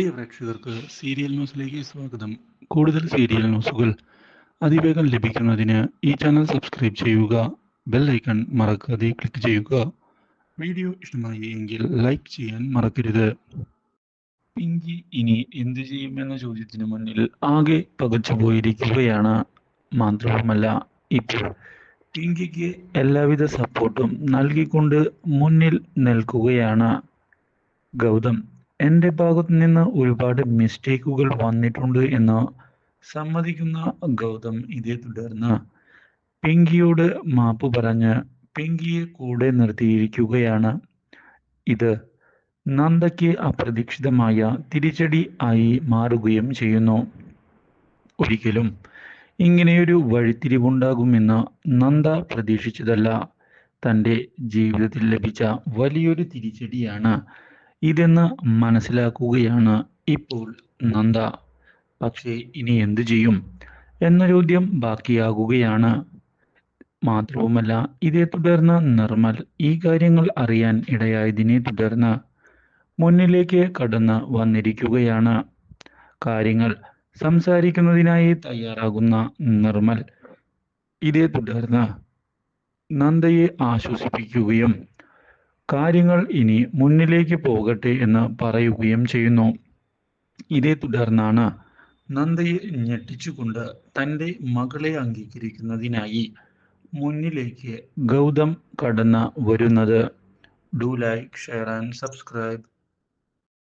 പ്രിയ പ്രേക്ഷകർക്ക് സീരിയൽ ന്യൂസിലേക്ക് സ്വാഗതം. കൂടുതൽ സീരിയൽ ന്യൂസുകൾ അതിവേഗം ലഭിക്കുന്നതിന് ഈ ചാനൽ സബ്സ്ക്രൈബ് ചെയ്യുക ബെൽ ഐക്കൺ മറക്കാതെ ക്ലിക്ക് ചെയ്യുക. വീഡിയോ ഇഷ്ടമായി എങ്കിൽ ലൈക്ക് ചെയ്യാൻ മറക്കരുത്. പിങ്കി ഇനി എന്തു ചെയ്യുമെന്ന ചോദ്യത്തിന് മുന്നിൽ ആകെ പകച്ചു പോയിരിക്കുകയാണ് മാത്രവുമല്ല ഇപ്പോൾ പിങ്കിക്ക് എല്ലാവിധ സപ്പോർട്ടും നൽകിക്കൊണ്ട് മുന്നിൽ നിൽക്കുകയാണ് ഗൗതം. എന്റെ ഭാഗത്തു നിന്ന് ഒരുപാട് മിസ്റ്റേക്കുകൾ വന്നിട്ടുണ്ട് എന്ന് സമ്മതിക്കുന്ന ഗൗതം ഇതേ തുടർന്ന് പിങ്കിയോട് മാപ്പ് പറഞ്ഞ് പിങ്കിയെ കൂടെ നിർത്തിയിരിക്കുകയാണ്. ഇത് നന്ദയ്ക്ക് അപ്രതീക്ഷിതമായ തിരിച്ചടി ആയി മാറുകയും ചെയ്യുന്നു. ഒരിക്കലും ഇങ്ങനെയൊരു വഴിത്തിരിവുണ്ടാകുമെന്ന് നന്ദ പ്രതീക്ഷിച്ചതല്ല. തന്റെ ജീവിതത്തിൽ ലഭിച്ച വലിയൊരു തിരിച്ചടിയാണ് ഇതെന്ന് മനസ്സിലാക്കുകയാണ് ഇപ്പോൾ നന്ദ. പക്ഷേ ഇനി എന്തു ചെയ്യും എന്ന ചോദ്യം ബാക്കിയാകുകയാണ്. മാത്രവുമല്ല ഇതേ തുടർന്ന് നിർമ്മൽ ഈ കാര്യങ്ങൾ അറിയാൻ ഇടയായതിനെ തുടർന്ന് മുന്നിലേക്ക് കടന്ന് വന്നിരിക്കുകയാണ്. കാര്യങ്ങൾ സംസാരിക്കുന്നതിനായി തയ്യാറാകുന്ന നിർമ്മൽ ഇതേ തുടർന്ന് നന്ദയെ ആശ്വസിപ്പിക്കുകയും കാര്യങ്ങൾ ഇനി മുന്നിലേക്ക് പോകട്ടെ എന്ന് പറയുകയും ചെയ്യുന്നു. ഇതേ തുടർന്നാണ് നന്ദയെ ഞെട്ടിച്ചുകൊണ്ട് തന്റെ മകളെ അംഗീകരിക്കുന്നതിനായി മുന്നിലേക്ക് ഗൗതം കടന്ന് വരുന്നത്. Do like share and subscribe.